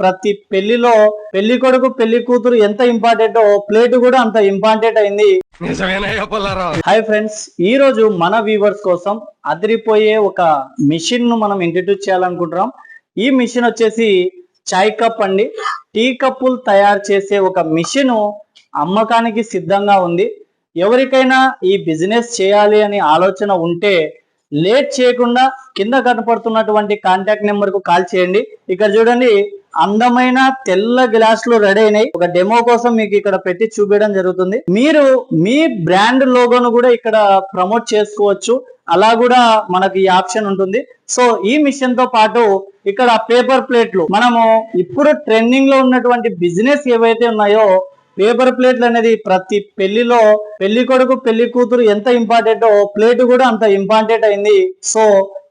ప్రతి పెళ్ళిలో పెళ్ళి కొడుకు పెళ్ళి కూతురు ఎంత ఇంపార్టెంటో ప్లేట్ కూడా అంత ఇంపార్టెంట్ అయింది. హాయ్ ఫ్రెండ్స్ ఈ రోజు మన వ్యూవర్స్ కోసం అదిరిపోయే ఒక మిషన్ను మనం ఇంట్రడ్యూస్ చేయాలనుకుంటున్నాం. ఈ మిషన్ వచ్చేసి చాయ్ కప్ అండి. టీ కప్పులు తయారు చేసే ఒక మిషన్ అమ్మకానికి సిద్ధంగా ఉంది. ఎవరికైనా ఈ బిజినెస్ చేయాలి అని ఆలోచన ఉంటే లేట్ చేయకుండా కింద కనపడుతున్నటువంటి కాంటాక్ట్ నెంబర్కు కాల్ చేయండి. ఇక్కడ చూడండి అందమైన తెల్ల గ్లాసులు రెడీ అయినాయి. ఒక డెమో కోసం మీకు ఇక్కడ పెట్టి చూపించడం జరుగుతుంది. మీరు మీ బ్రాండ్ లోగోను కూడా ఇక్కడ ప్రమోట్ చేసుకోవచ్చు. అలా కూడా మనకి ఈ ఆప్షన్ ఉంటుంది. సో ఈ మిషన్తో పాటు ఇక్కడ పేపర్ ప్లేట్లు మనము ఇప్పుడు ట్రెండింగ్లో ఉన్నటువంటి బిజినెస్ ఏవైతే ఉన్నాయో పేపర్ ప్లేట్లు అనేది ప్రతి పెళ్ళిలో పెళ్ళి కొడుకు పెళ్ళి కూతురు ఎంత ఇంపార్టెంటో ప్లేట్ కూడా అంత ఇంపార్టెంట్ అయింది. సో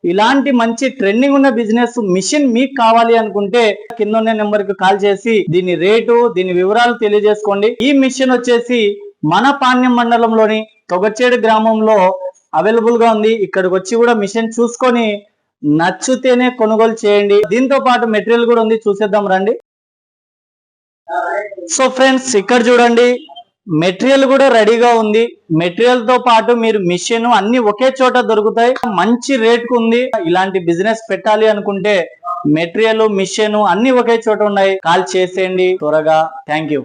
ఇలాంటి మంచి ట్రెండింగ్ ఉన్న బిజినెస్ మిషన్ మీకు కావాలి అనుకుంటే కింద ఉన్న నెంబర్కి కాల్ చేసి దీని రేటు దీని వివరాలు తెలియజేసుకోండి. ఈ మిషన్ వచ్చేసి మన పాణ్యం మండలంలోని తొగచేడు గ్రామంలో అవైలబుల్గా ఉంది. ఇక్కడికి వచ్చి కూడా మిషన్ చూసుకొని నచ్చితేనే కొనుగోలు చేయండి. దీంతో పాటు మెటీరియల్ కూడా ఉంది. చూసేద్దాం రండి. సో ఫ్రెండ్స్ ఇక్కడ చూడండి. మెటీరియల్ కూడా రెడీగా ఉంది. మెటీరియల్తో పాటు మీరు మిషన్ అన్ని ఒకే చోట దొరుకుతాయి. మంచి రేట్కు ఉంది. ఇలాంటి బిజినెస్ పెట్టాలి అనుకుంటే మెటీరియల్ మిషన్ అన్ని ఒకే చోట ఉన్నాయి. కాల్ చేసేయండి. త్వరగా. Thank you